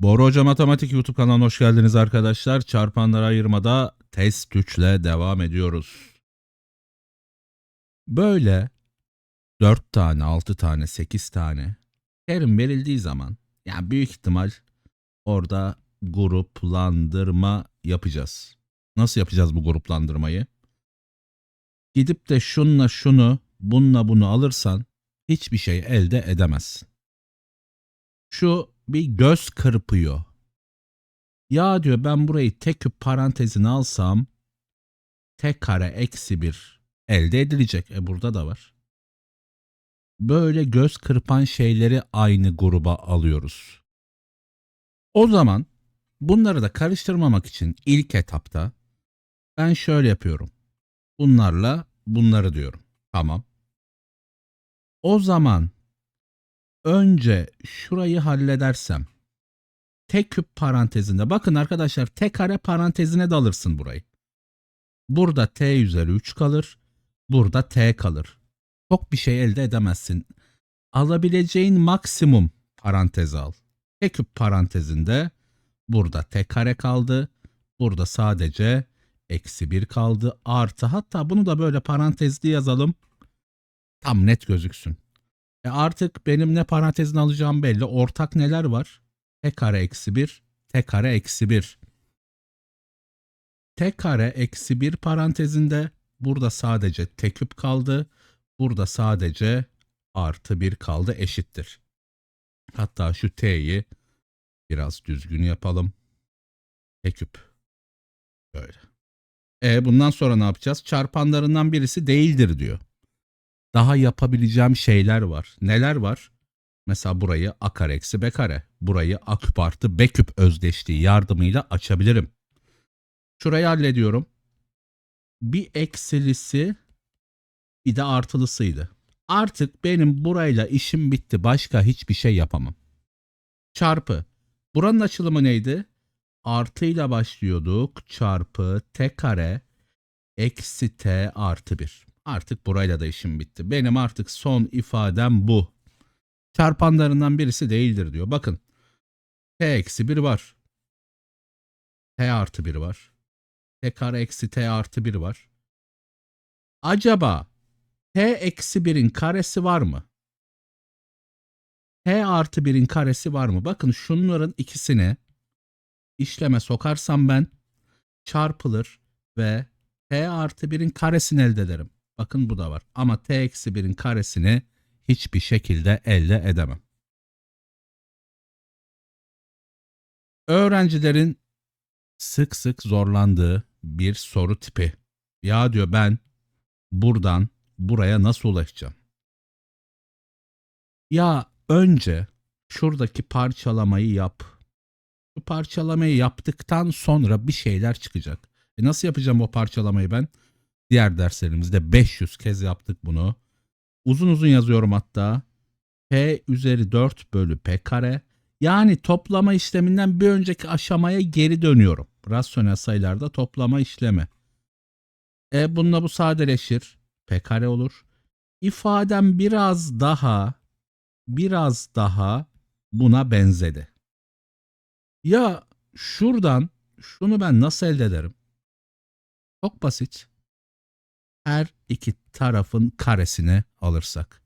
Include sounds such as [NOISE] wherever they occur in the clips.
Bora Hoca Matematik YouTube kanalına hoş geldiniz arkadaşlar. Çarpanları ayırmada test 3 ile devam ediyoruz. Böyle 4 tane, 6 tane, 8 tane terim verildiği zaman yani büyük ihtimal orada gruplandırma yapacağız. Nasıl yapacağız bu gruplandırmayı? Gidip de şunla şunu, bununla bunu alırsan hiçbir şey elde edemezsin. Şu bir göz kırpıyor. Ya diyor ben burayı tek küp parantezine alsam tek kare eksi bir elde edilecek. E burada da var. Böyle göz kırpan şeyleri aynı gruba alıyoruz. O zaman bunları da karıştırmamak için ilk etapta ben şöyle yapıyorum. Bunlarla bunları diyorum. Tamam. O zaman önce şurayı halledersem tek küp parantezinde bakın arkadaşlar tek kare parantezine de alırsın burayı. Burada t üzeri 3 kalır. Burada t kalır. Çok bir şey elde edemezsin. Alabileceğin maksimum parantezi al. Tek küp parantezinde burada t kare kaldı. Burada sadece eksi 1 kaldı. Artı hatta bunu da böyle parantezli yazalım. Tam net gözüksün. E artık benim ne parantezini alacağım belli. Ortak neler var? T kare eksi 1, T kare eksi 1. T kare eksi 1 parantezinde burada sadece T küp kaldı. Burada sadece artı 1 kaldı eşittir. Hatta şu T'yi biraz düzgün yapalım. T küp. Böyle. E bundan sonra ne yapacağız? Çarpanlarından birisi değildir diyor daha yapabileceğim şeyler var. Neler var? Mesela burayı a kare eksi b kare. Burayı a küp artı b küp özdeşliği yardımıyla açabilirim. Şurayı hallediyorum. Bir eksilisi bir de artılısıydı. Artık benim burayla işim bitti. Başka hiçbir şey yapamam. Çarpı. Buranın açılımı neydi? Artıyla başlıyorduk. Çarpı t kare eksi t artı 1. Artık burayla da işim bitti. Benim artık son ifadem bu. Çarpanlarından birisi değildir diyor. Bakın. T eksi 1 var. T artı 1 var. T kare eksi T artı 1 var. Acaba T eksi 1'in karesi var mı? T artı 1'in karesi var mı? Bakın şunların ikisini işleme sokarsam ben çarpılır ve T artı 1'in karesini elde ederim. Bakın bu da var. Ama t eksi 1'in karesini hiçbir şekilde elde edemem. Öğrencilerin sık sık zorlandığı bir soru tipi. Ya diyor ben buradan buraya nasıl ulaşacağım? Ya önce şuradaki parçalamayı yap. Bu parçalamayı yaptıktan sonra bir şeyler çıkacak. E nasıl yapacağım o parçalamayı ben? Diğer derslerimizde 500 kez yaptık bunu. Uzun uzun yazıyorum hatta. P üzeri 4 bölü P kare. Yani toplama işleminden bir önceki aşamaya geri dönüyorum. Rasyonel sayılarda toplama işlemi. E bununla bu sadeleşir. P kare olur. İfadem biraz daha biraz daha buna benzedi. Ya şuradan şunu ben nasıl elde ederim? Çok basit her iki tarafın karesini alırsak.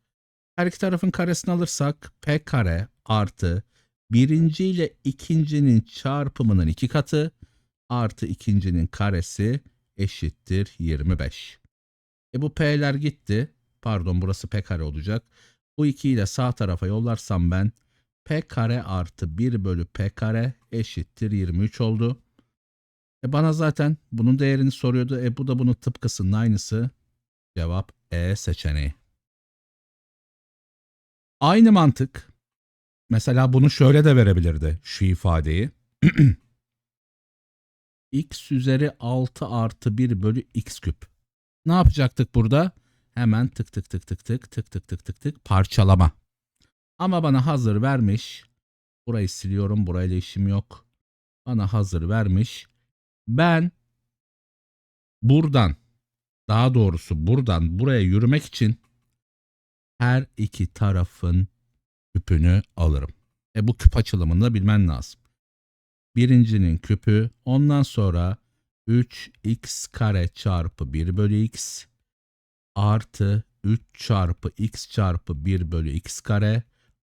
Her iki tarafın karesini alırsak p kare artı birinci ile ikincinin çarpımının iki katı artı ikincinin karesi eşittir 25. E bu p'ler gitti. Pardon burası p kare olacak. Bu 2'yi de sağ tarafa yollarsam ben p kare artı 1 bölü p kare eşittir 23 oldu. E bana zaten bunun değerini soruyordu. E bu da bunun tıpkısının aynısı. Cevap E seçeneği. Aynı mantık. Mesela bunu şöyle de verebilirdi şu ifadeyi. [CLEARS THROAT] x üzeri 6 artı 1 bölü x küp. Ne yapacaktık burada? Hemen tık tık tık tık tık tık tık tık tık tık parçalama. Ama bana hazır vermiş. Burayı siliyorum. Burayla işim yok. Bana hazır vermiş. Ben buradan daha doğrusu buradan buraya yürümek için her iki tarafın küpünü alırım. E bu küp açılımını da bilmen lazım. birincinin küpü ondan sonra 3x kare çarpı 1 bölü x artı 3 çarpı x çarpı 1 bölü x kare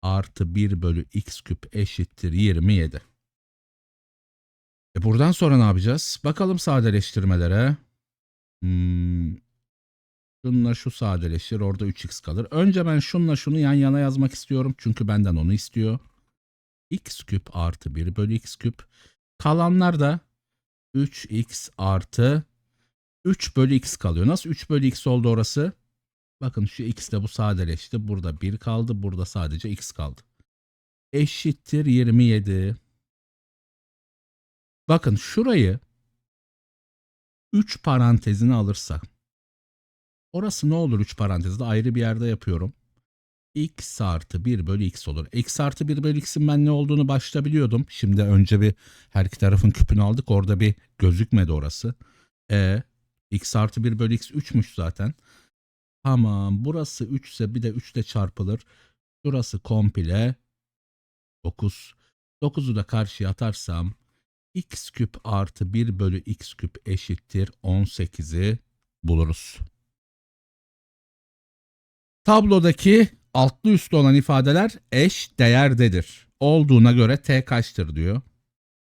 artı 1 bölü x küp eşittir 27. E buradan sonra ne yapacağız? Bakalım sadeleştirmelere. Hmm. Şununla şu sadeleşir. Orada 3x kalır. Önce ben şununla şunu yan yana yazmak istiyorum. Çünkü benden onu istiyor. x küp artı 1 bölü x küp. Kalanlar da 3x artı 3 bölü x kalıyor. Nasıl 3 bölü x oldu orası? Bakın şu x de bu sadeleşti. Burada 1 kaldı. Burada sadece x kaldı. Eşittir 27. Bakın şurayı 3 parantezine alırsak. Orası ne olur 3 parantezde ayrı bir yerde yapıyorum. x artı 1 bölü x olur. x artı 1 bölü x'in ben ne olduğunu başta biliyordum. Şimdi önce bir her iki tarafın küpünü aldık. Orada bir gözükmedi orası. E x artı 1 bölü x 3'müş zaten. Tamam burası 3 ise bir de 3 ile çarpılır. Şurası komple 9. 9'u da karşıya atarsam x küp artı 1 bölü x küp eşittir 18'i buluruz. Tablodaki altlı üstlü olan ifadeler eş değerdedir. Olduğuna göre t kaçtır diyor.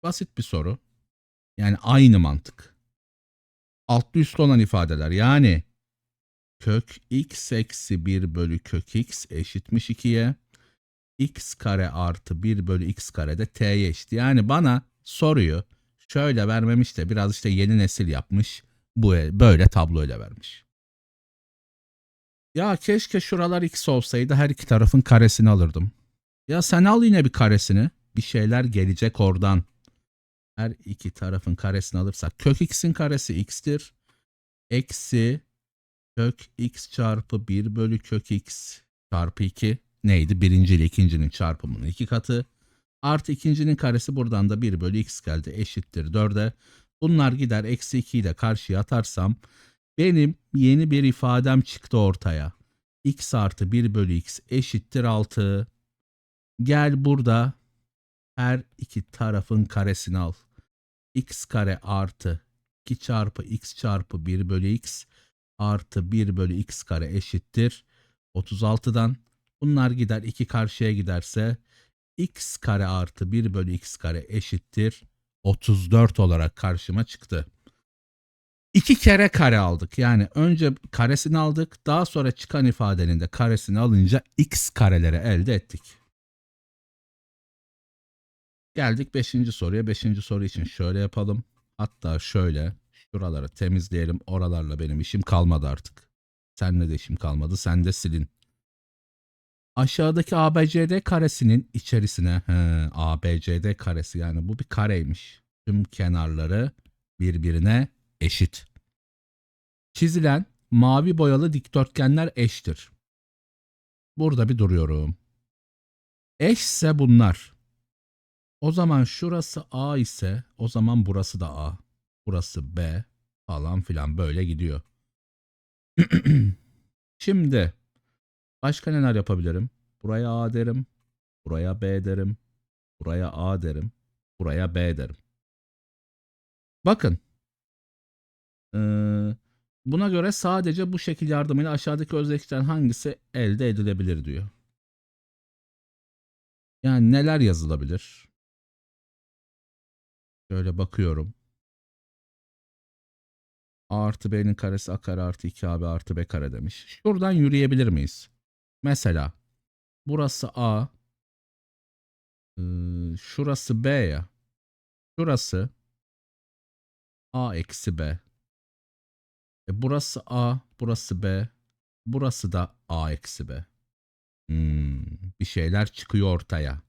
Basit bir soru. Yani aynı mantık. Altlı üstlü olan ifadeler yani kök x eksi 1 bölü kök x eşitmiş 2'ye. x kare artı 1 bölü x kare de t'ye eşit. Yani bana soruyu şöyle vermemiş de biraz işte yeni nesil yapmış. Bu böyle tabloyla vermiş. Ya keşke şuralar x olsaydı her iki tarafın karesini alırdım. Ya sen al yine bir karesini. Bir şeyler gelecek oradan. Her iki tarafın karesini alırsak kök x'in karesi x'tir. Eksi kök x çarpı 1 bölü kök x çarpı 2 neydi? Birinci ile ikincinin çarpımının iki katı. Artı ikincinin karesi buradan da 1 bölü x geldi eşittir 4'e. Bunlar gider eksi 2'yi de karşıya atarsam benim yeni bir ifadem çıktı ortaya. x artı 1 bölü x eşittir 6. Gel burada her iki tarafın karesini al. x kare artı 2 çarpı x çarpı 1 bölü x artı 1 bölü x kare eşittir 36'dan. Bunlar gider 2 karşıya giderse x kare artı 1 bölü x kare eşittir 34 olarak karşıma çıktı. İki kere kare aldık. Yani önce karesini aldık. Daha sonra çıkan ifadenin de karesini alınca x kareleri elde ettik. Geldik 5. soruya. 5. soru için şöyle yapalım. Hatta şöyle şuraları temizleyelim. Oralarla benim işim kalmadı artık. Senle de işim kalmadı. Sen de silin. Aşağıdaki ABCD karesinin içerisine he, ABCD karesi yani bu bir kareymiş. Tüm kenarları birbirine eşit. Çizilen mavi boyalı dikdörtgenler eştir. Burada bir duruyorum. Eşse bunlar. O zaman şurası A ise o zaman burası da A. Burası B falan filan böyle gidiyor. [CLEARS THROAT] Şimdi başka neler yapabilirim? Buraya A derim. Buraya B derim. Buraya A derim. Buraya B derim. Bakın. Ee, buna göre sadece bu şekil yardımıyla aşağıdaki özdeşlikten hangisi elde edilebilir diyor. Yani neler yazılabilir? Şöyle bakıyorum. A artı B'nin karesi A kare artı 2AB artı B kare demiş. Şuradan yürüyebilir miyiz? Mesela burası A. Şurası B ya. Şurası A eksi B. E burası A, burası B. Burası da A eksi B. Hmm, bir şeyler çıkıyor ortaya.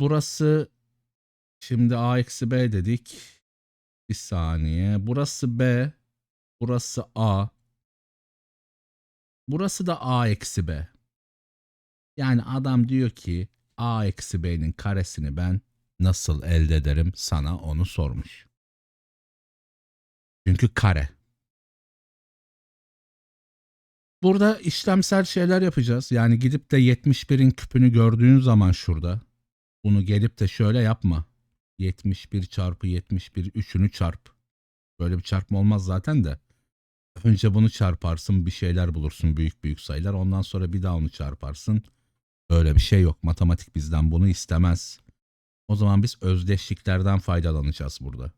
Burası şimdi A eksi B dedik. Bir saniye. Burası B. Burası A. Burası da A eksi B. Yani adam diyor ki A eksi B'nin karesini ben nasıl elde ederim sana onu sormuş. Çünkü kare. Burada işlemsel şeyler yapacağız. Yani gidip de 71'in küpünü gördüğün zaman şurada Bunu gelip de şöyle yapma. 71 çarpı 71 üçünü çarp. Böyle bir çarpma olmaz zaten de. Önce bunu çarparsın bir şeyler bulursun büyük büyük sayılar. Ondan sonra bir daha onu çarparsın. Öyle bir şey yok. Matematik bizden bunu istemez. O zaman biz özdeşliklerden faydalanacağız burada.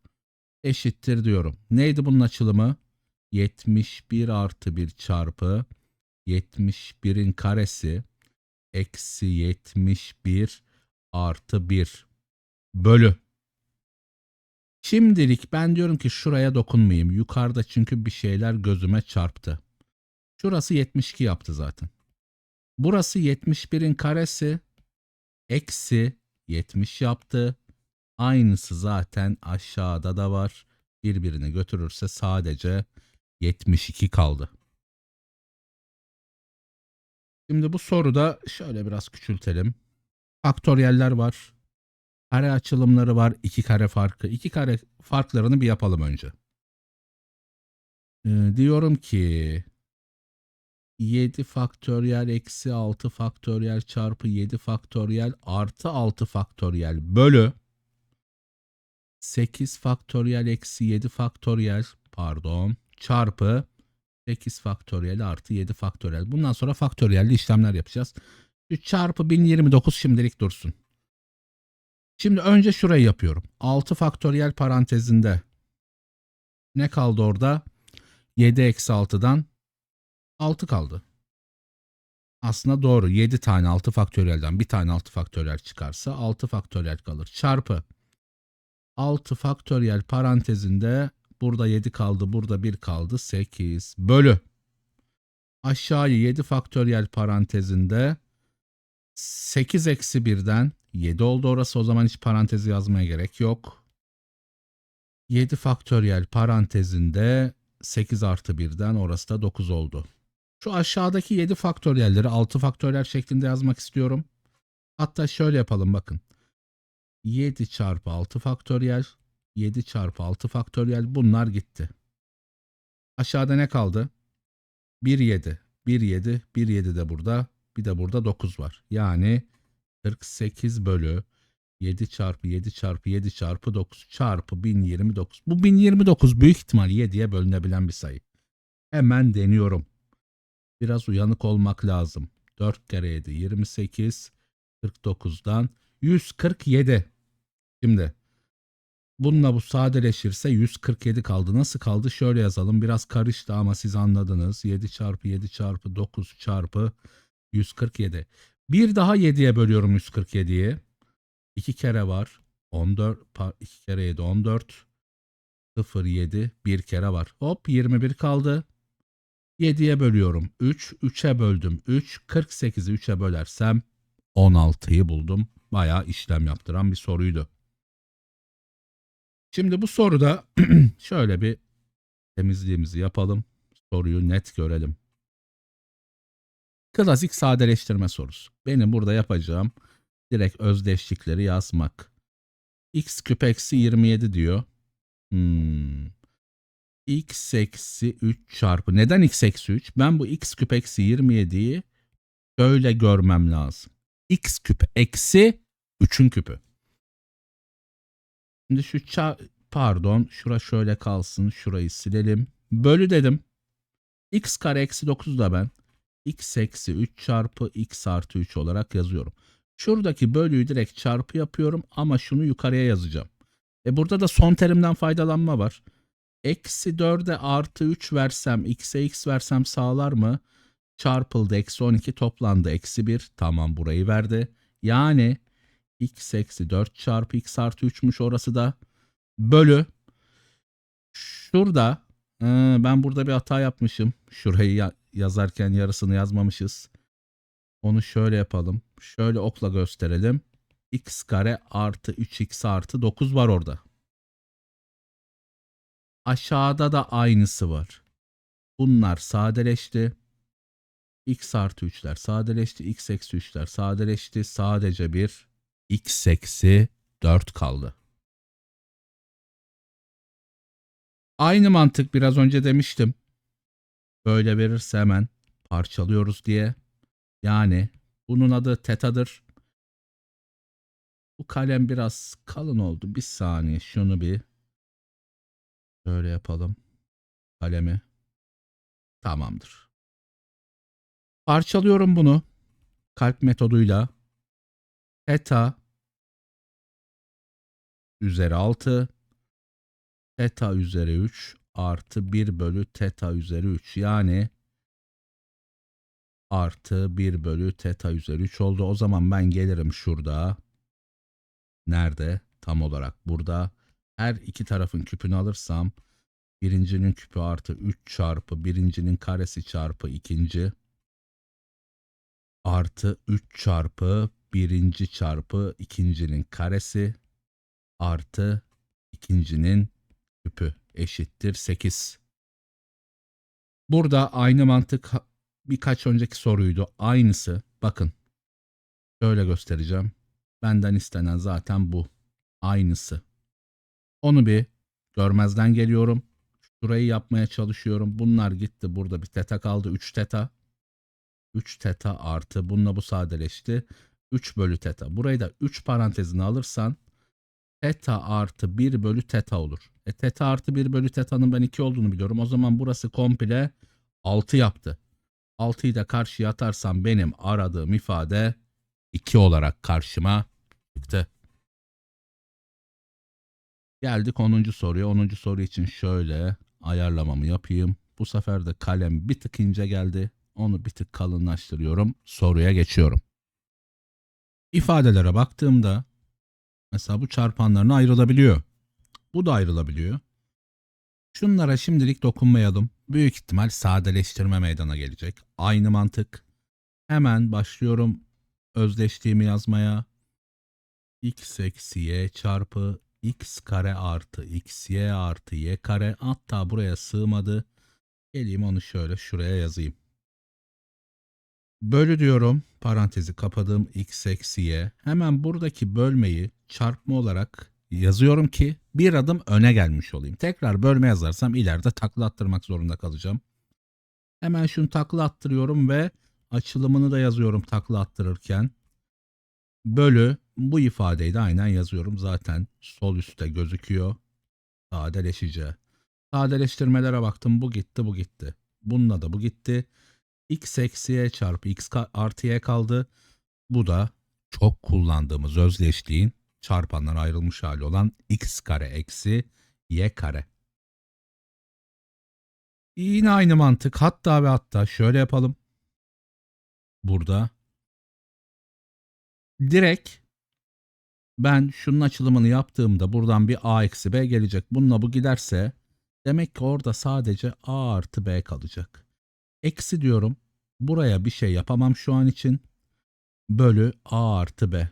Eşittir diyorum. Neydi bunun açılımı? 71 artı 1 çarpı 71'in karesi eksi 71 artı 1 bölü. Şimdilik ben diyorum ki şuraya dokunmayayım. Yukarıda çünkü bir şeyler gözüme çarptı. Şurası 72 yaptı zaten. Burası 71'in karesi eksi 70 yaptı. Aynısı zaten aşağıda da var. Birbirini götürürse sadece 72 kaldı. Şimdi bu soruda şöyle biraz küçültelim. Faktöryeller var. Kare açılımları var. iki kare farkı. İki kare farklarını bir yapalım önce. Ee, diyorum ki 7 faktöriyel eksi 6 faktöriyel çarpı 7 faktöriyel artı 6 faktöriyel bölü 8 faktöriyel eksi 7 faktöriyel pardon çarpı 8 faktöriyel artı 7 faktöriyel. Bundan sonra faktöriyelli işlemler yapacağız. 3 çarpı 1029 şimdilik dursun. Şimdi önce şurayı yapıyorum. 6 faktöriyel parantezinde ne kaldı orada? 7 eksi 6'dan 6 kaldı. Aslında doğru. 7 tane 6 faktöriyelden bir tane 6 faktöriyel çıkarsa 6 faktöriyel kalır. Çarpı 6 faktöriyel parantezinde burada 7 kaldı, burada 1 kaldı. 8 bölü. Aşağıyı 7 faktöriyel parantezinde 8 eksi 1'den 7 oldu orası. O zaman hiç parantezi yazmaya gerek yok. 7 faktöriyel parantezinde 8 artı 1'den orası da 9 oldu. Şu aşağıdaki 7 faktöriyelleri 6 faktöriyel şeklinde yazmak istiyorum. Hatta şöyle yapalım bakın. 7 çarpı 6 faktöriyel, 7 çarpı 6 faktöriyel bunlar gitti. Aşağıda ne kaldı? 1 7, 1 7, 1 7 de burada, bir de burada 9 var. Yani 48 bölü 7 çarpı 7 çarpı 7 çarpı 9 çarpı 1029. Bu 1029 büyük ihtimal 7'ye bölünebilen bir sayı. Hemen deniyorum. Biraz uyanık olmak lazım. 4 kere 7 28. 49'dan 147. Şimdi bununla bu sadeleşirse 147 kaldı. Nasıl kaldı? Şöyle yazalım. Biraz karıştı ama siz anladınız. 7 çarpı 7 çarpı 9 çarpı 147. Bir daha 7'ye bölüyorum 147'yi. 2 kere var. 14. 2 kere 7 14. 0 7 bir kere var. Hop 21 kaldı. 7'ye bölüyorum. 3. 3'e böldüm. 3. 48'i 3'e bölersem 16'yı buldum. Bayağı işlem yaptıran bir soruydu. Şimdi bu soruda [CLEARS THROAT] şöyle bir temizliğimizi yapalım. Soruyu net görelim. Klasik sadeleştirme sorusu. Benim burada yapacağım direkt özdeşlikleri yazmak. x küp eksi 27 diyor. Hmm. x eksi 3 çarpı. Neden x eksi 3? Ben bu x küp eksi 27'yi şöyle görmem lazım. x küp eksi 3'ün küpü. Şimdi şu ça- pardon şura şöyle kalsın. Şurayı silelim. Bölü dedim. x kare eksi 9 da ben x eksi 3 çarpı x artı 3 olarak yazıyorum. Şuradaki bölüyü direkt çarpı yapıyorum ama şunu yukarıya yazacağım. E burada da son terimden faydalanma var. Eksi 4'e artı 3 versem x'e x versem sağlar mı? Çarpıldı eksi 12 toplandı eksi 1. Tamam burayı verdi. Yani x eksi 4 çarpı x artı 3'müş orası da. Bölü. Şurada ee, ben burada bir hata yapmışım. Şurayı yazarken yarısını yazmamışız. Onu şöyle yapalım. Şöyle okla gösterelim. x kare artı 3x artı 9 var orada. Aşağıda da aynısı var. Bunlar sadeleşti. x artı 3'ler sadeleşti. x eksi 3'ler sadeleşti. Sadece bir x eksi 4 kaldı. Aynı mantık biraz önce demiştim. Böyle verirse hemen parçalıyoruz diye. Yani bunun adı tetadır. Bu kalem biraz kalın oldu. Bir saniye şunu bir şöyle yapalım. Kalemi. Tamamdır. Parçalıyorum bunu. Kalp metoduyla. Theta üzeri 6 theta üzeri 3 artı 1 bölü theta üzeri 3 yani artı 1 bölü theta üzeri 3 oldu. O zaman ben gelirim şurada. Nerede? Tam olarak burada. Her iki tarafın küpünü alırsam birincinin küpü artı 3 çarpı birincinin karesi çarpı ikinci artı 3 çarpı birinci çarpı ikincinin karesi artı ikincinin küpü eşittir 8. Burada aynı mantık birkaç önceki soruydu. Aynısı. Bakın. Şöyle göstereceğim. Benden istenen zaten bu. Aynısı. Onu bir görmezden geliyorum. Şurayı yapmaya çalışıyorum. Bunlar gitti. Burada bir teta kaldı. 3 teta. 3 teta artı. Bununla bu sadeleşti. 3 bölü teta. Burayı da 3 parantezine alırsan Teta artı 1 bölü teta olur. E teta artı 1 bölü teta'nın ben 2 olduğunu biliyorum. O zaman burası komple 6 yaptı. 6'yı da karşıya atarsam benim aradığım ifade 2 olarak karşıma çıktı. Geldik 10. soruya. 10. soru için şöyle ayarlamamı yapayım. Bu sefer de kalem bir tık ince geldi. Onu bir tık kalınlaştırıyorum. Soruya geçiyorum. İfadelere baktığımda Mesela bu çarpanlarına ayrılabiliyor. Bu da ayrılabiliyor. Şunlara şimdilik dokunmayalım. Büyük ihtimal sadeleştirme meydana gelecek. Aynı mantık. Hemen başlıyorum özdeşliğimi yazmaya. x eksi y çarpı x kare artı x y artı y kare. Hatta buraya sığmadı. Geleyim onu şöyle şuraya yazayım. Bölü diyorum. Parantezi kapadım. X eksi y. Hemen buradaki bölmeyi çarpma olarak yazıyorum ki bir adım öne gelmiş olayım. Tekrar bölme yazarsam ileride takla attırmak zorunda kalacağım. Hemen şunu takla attırıyorum ve açılımını da yazıyorum takla attırırken. Bölü bu ifadeyi de aynen yazıyorum. Zaten sol üstte gözüküyor. Sadeleşici. Sadeleştirmelere baktım. Bu gitti bu gitti. Bununla da bu gitti x eksi y çarpı x artı y kaldı. Bu da çok kullandığımız özdeşliğin çarpanlar ayrılmış hali olan x kare eksi y kare. Yine aynı mantık. Hatta ve hatta şöyle yapalım. Burada direkt ben şunun açılımını yaptığımda buradan bir a eksi b gelecek. Bununla bu giderse demek ki orada sadece a artı b kalacak. Eksi diyorum. Buraya bir şey yapamam şu an için. Bölü a artı b.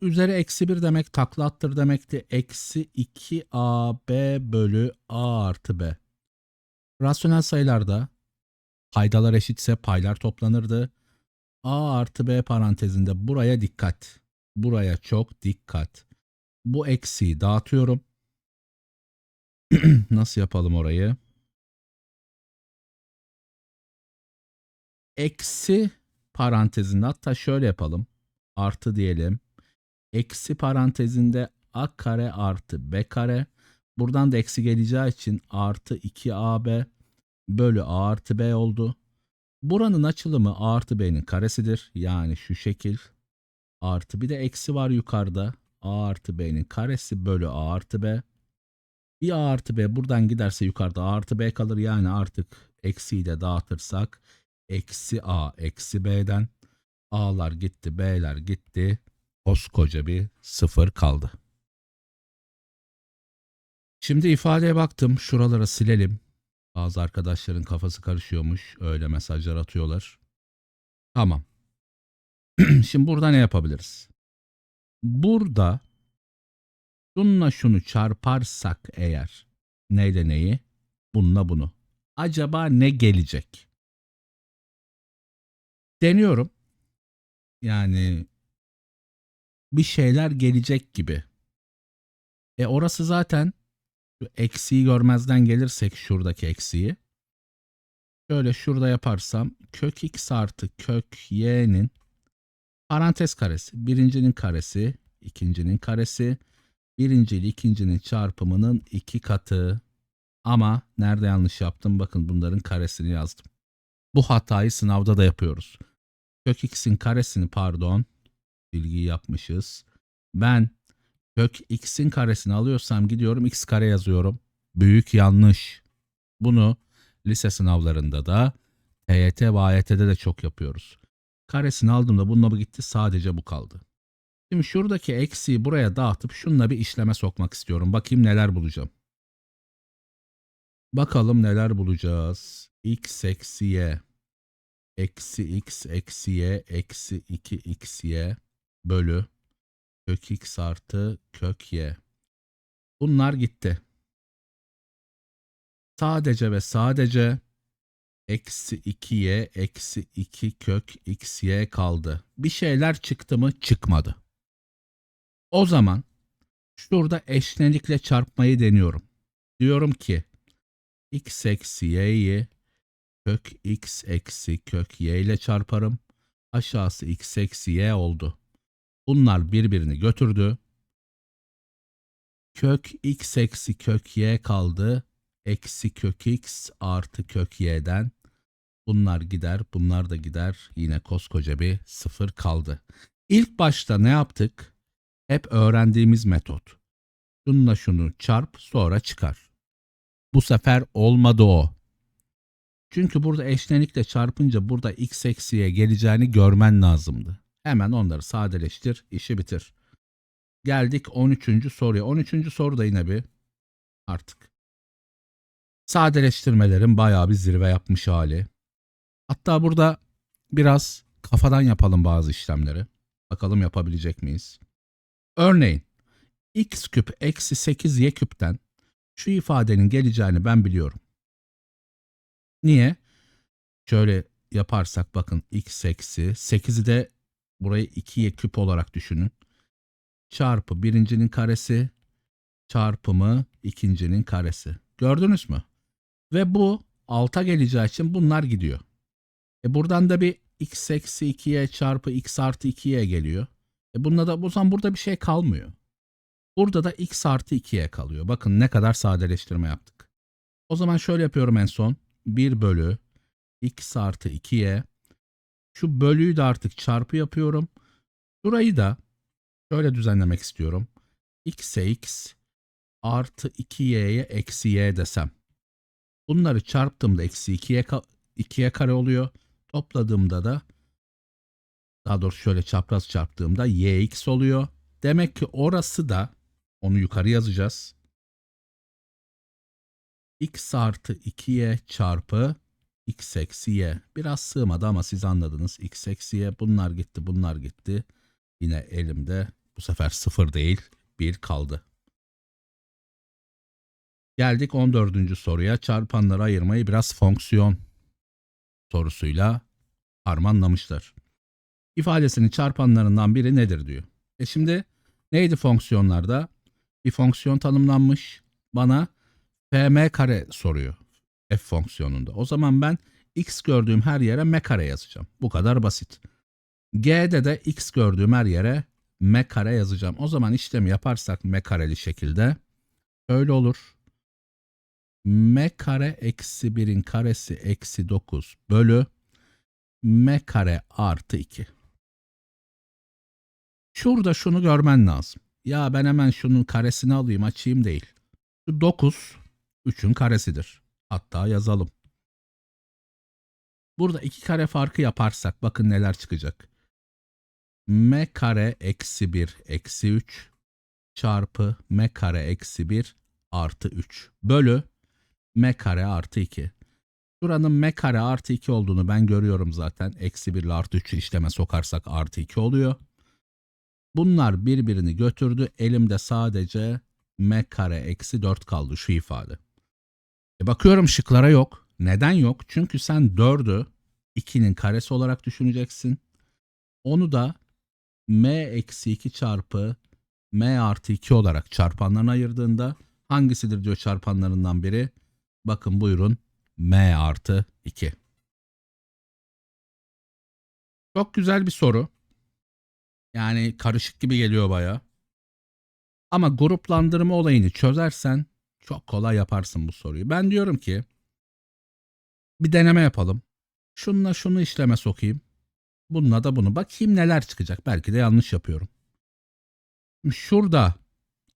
Üzeri eksi 1 demek takla attır demekti. Eksi 2ab bölü a artı b. Rasyonel sayılarda paydalar eşitse paylar toplanırdı. a artı b parantezinde buraya dikkat. Buraya çok dikkat. Bu eksiyi dağıtıyorum. [CLEARS THROAT] Nasıl yapalım orayı? eksi parantezinde hatta şöyle yapalım. Artı diyelim. Eksi parantezinde a kare artı b kare. Buradan da eksi geleceği için artı 2ab bölü a artı b oldu. Buranın açılımı a artı b'nin karesidir. Yani şu şekil. Artı bir de eksi var yukarıda. a artı b'nin karesi bölü a artı b. Bir a artı b buradan giderse yukarıda a artı b kalır. Yani artık eksiyi de dağıtırsak eksi a eksi b'den a'lar gitti b'ler gitti koskoca bir sıfır kaldı. Şimdi ifadeye baktım şuralara silelim. Bazı arkadaşların kafası karışıyormuş öyle mesajlar atıyorlar. Tamam. [CLEARS THROAT] Şimdi burada ne yapabiliriz? Burada şununla şunu çarparsak eğer neyle neyi? Bununla bunu. Acaba ne gelecek? deniyorum. Yani bir şeyler gelecek gibi. E orası zaten şu eksiği görmezden gelirsek şuradaki eksiği. Şöyle şurada yaparsam kök x artı kök y'nin parantez karesi. Birincinin karesi, ikincinin karesi. Birinci ile ikincinin çarpımının iki katı. Ama nerede yanlış yaptım? Bakın bunların karesini yazdım. Bu hatayı sınavda da yapıyoruz. Kök x'in karesini pardon. Bilgiyi yapmışız. Ben kök x'in karesini alıyorsam gidiyorum x kare yazıyorum. Büyük yanlış. Bunu lise sınavlarında da TYT ve AYT'de de çok yapıyoruz. Karesini aldığımda bununla bu gitti sadece bu kaldı. Şimdi şuradaki eksiği buraya dağıtıp şununla bir işleme sokmak istiyorum. Bakayım neler bulacağım. Bakalım neler bulacağız. x eksi y eksi x eksi y eksi 2xy bölü kök x artı kök y. Bunlar gitti. Sadece ve sadece eksi 2y eksi 2 kök xy kaldı. Bir şeyler çıktı mı? Çıkmadı. O zaman şurada eşlenikle çarpmayı deniyorum. Diyorum ki x eksi y'yi kök x eksi kök y ile çarparım. Aşağısı x eksi y oldu. Bunlar birbirini götürdü. Kök x eksi kök y kaldı. Eksi kök x artı kök y'den. Bunlar gider, bunlar da gider. Yine koskoca bir sıfır kaldı. İlk başta ne yaptık? Hep öğrendiğimiz metot. Şununla şunu çarp sonra çıkar. Bu sefer olmadı o. Çünkü burada eşlenikle çarpınca burada x eksiye geleceğini görmen lazımdı. Hemen onları sadeleştir, işi bitir. Geldik 13. soruya. 13. soru da yine bir artık. Sadeleştirmelerin bayağı bir zirve yapmış hali. Hatta burada biraz kafadan yapalım bazı işlemleri. Bakalım yapabilecek miyiz? Örneğin x küp eksi 8y küpten şu ifadenin geleceğini ben biliyorum. Niye? Şöyle yaparsak bakın x eksi 8'i de burayı 2'ye küp olarak düşünün. Çarpı birincinin karesi çarpımı ikincinin karesi. Gördünüz mü? Ve bu alta geleceği için bunlar gidiyor. E buradan da bir x eksi 2'ye çarpı x artı 2'ye geliyor. E bunda da o zaman burada bir şey kalmıyor. Burada da x artı 2'ye kalıyor. Bakın ne kadar sadeleştirme yaptık. O zaman şöyle yapıyorum en son. 1 bölü x artı 2'ye. Şu bölüyü de artık çarpı yapıyorum. Burayı da şöyle düzenlemek istiyorum. x'e x artı 2y'ye eksi y desem. Bunları çarptığımda eksi 2'ye 2'ye kare oluyor. Topladığımda da daha doğrusu şöyle çapraz çarptığımda yx oluyor. Demek ki orası da onu yukarı yazacağız. x artı 2y çarpı x eksi. Biraz sığmadı ama siz anladınız. x eksi bunlar gitti bunlar gitti. Yine elimde bu sefer sıfır değil bir kaldı. Geldik 14. soruya. Çarpanları ayırmayı biraz fonksiyon sorusuyla harmanlamışlar. İfadesinin çarpanlarından biri nedir diyor. E şimdi neydi fonksiyonlarda? Bir fonksiyon tanımlanmış. Bana fm kare soruyor. F fonksiyonunda. O zaman ben x gördüğüm her yere m kare yazacağım. Bu kadar basit. G'de de x gördüğüm her yere m kare yazacağım. O zaman işlemi yaparsak m kareli şekilde öyle olur. m kare eksi 1'in karesi eksi 9 bölü m kare artı 2. Şurada şunu görmen lazım. Ya ben hemen şunun karesini alayım açayım değil. Şu 9 3'ün karesidir. Hatta yazalım. Burada iki kare farkı yaparsak bakın neler çıkacak. m kare eksi 1 eksi 3 çarpı m kare eksi 1 artı 3 bölü m kare artı 2. Şuranın m kare artı 2 olduğunu ben görüyorum zaten. Eksi 1 ile artı 3'ü işleme sokarsak artı 2 oluyor. Bunlar birbirini götürdü. Elimde sadece m kare eksi 4 kaldı şu ifade. E bakıyorum şıklara yok. Neden yok? Çünkü sen 4'ü 2'nin karesi olarak düşüneceksin. Onu da m eksi 2 çarpı m artı 2 olarak çarpanlarına ayırdığında hangisidir diyor çarpanlarından biri. Bakın buyurun m artı 2. Çok güzel bir soru. Yani karışık gibi geliyor baya. Ama gruplandırma olayını çözersen çok kolay yaparsın bu soruyu. Ben diyorum ki bir deneme yapalım. Şununla şunu işleme sokayım. Bununla da bunu. Bakayım neler çıkacak. Belki de yanlış yapıyorum. Şurada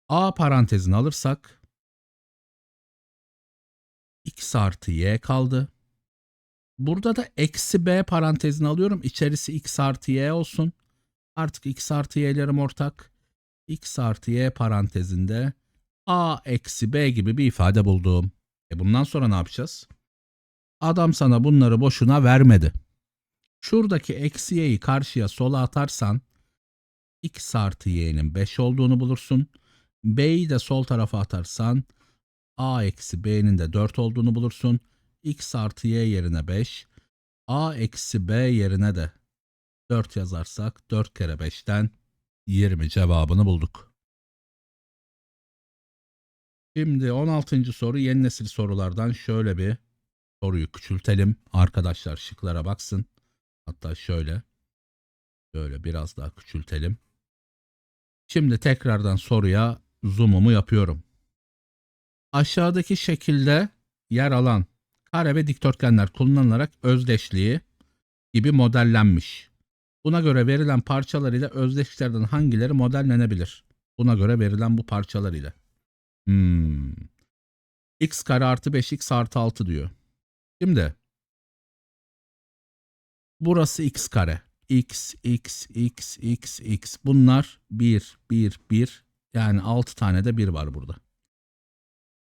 A parantezini alırsak x artı y kaldı. Burada da eksi b parantezini alıyorum. İçerisi x artı y olsun. Artık x artı y'lerim ortak. x artı y parantezinde a eksi b gibi bir ifade buldum. E bundan sonra ne yapacağız? Adam sana bunları boşuna vermedi. Şuradaki eksi y'yi karşıya sola atarsan x artı y'nin 5 olduğunu bulursun. b'yi de sol tarafa atarsan a eksi b'nin de 4 olduğunu bulursun. x artı y yerine 5, a eksi b yerine de 4 yazarsak 4 kere 5'ten 20 cevabını bulduk. Şimdi 16. soru yeni nesil sorulardan şöyle bir soruyu küçültelim. Arkadaşlar şıklara baksın. Hatta şöyle. Şöyle biraz daha küçültelim. Şimdi tekrardan soruya zoom'umu yapıyorum. Aşağıdaki şekilde yer alan kare ve dikdörtgenler kullanılarak özdeşliği gibi modellenmiş. Buna göre verilen parçalar ile özdeşliklerden hangileri modellenebilir? Buna göre verilen bu parçalar ile. Hmm. x kare artı 5x artı 6 diyor. Şimdi burası x kare. x, x, x, x, x. Bunlar 1, 1, 1. Yani 6 tane de 1 var burada.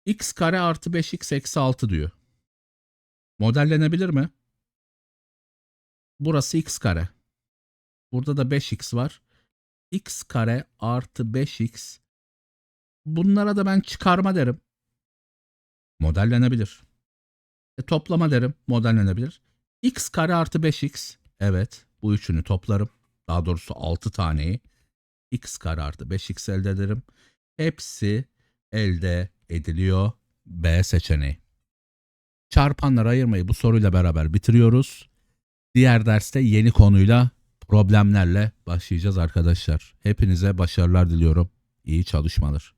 x kare artı 5x eksi 6 diyor. Modellenebilir mi? Burası x kare. Burada da 5x var. x kare artı 5x. Bunlara da ben çıkarma derim. Modellenebilir. E, toplama derim. Modellenebilir. x kare artı 5x. Evet. Bu üçünü toplarım. Daha doğrusu 6 taneyi. x kare artı 5x elde ederim. Hepsi elde ediliyor. B seçeneği. Çarpanları ayırmayı bu soruyla beraber bitiriyoruz. Diğer derste yeni konuyla problemlerle başlayacağız arkadaşlar. Hepinize başarılar diliyorum. İyi çalışmalar.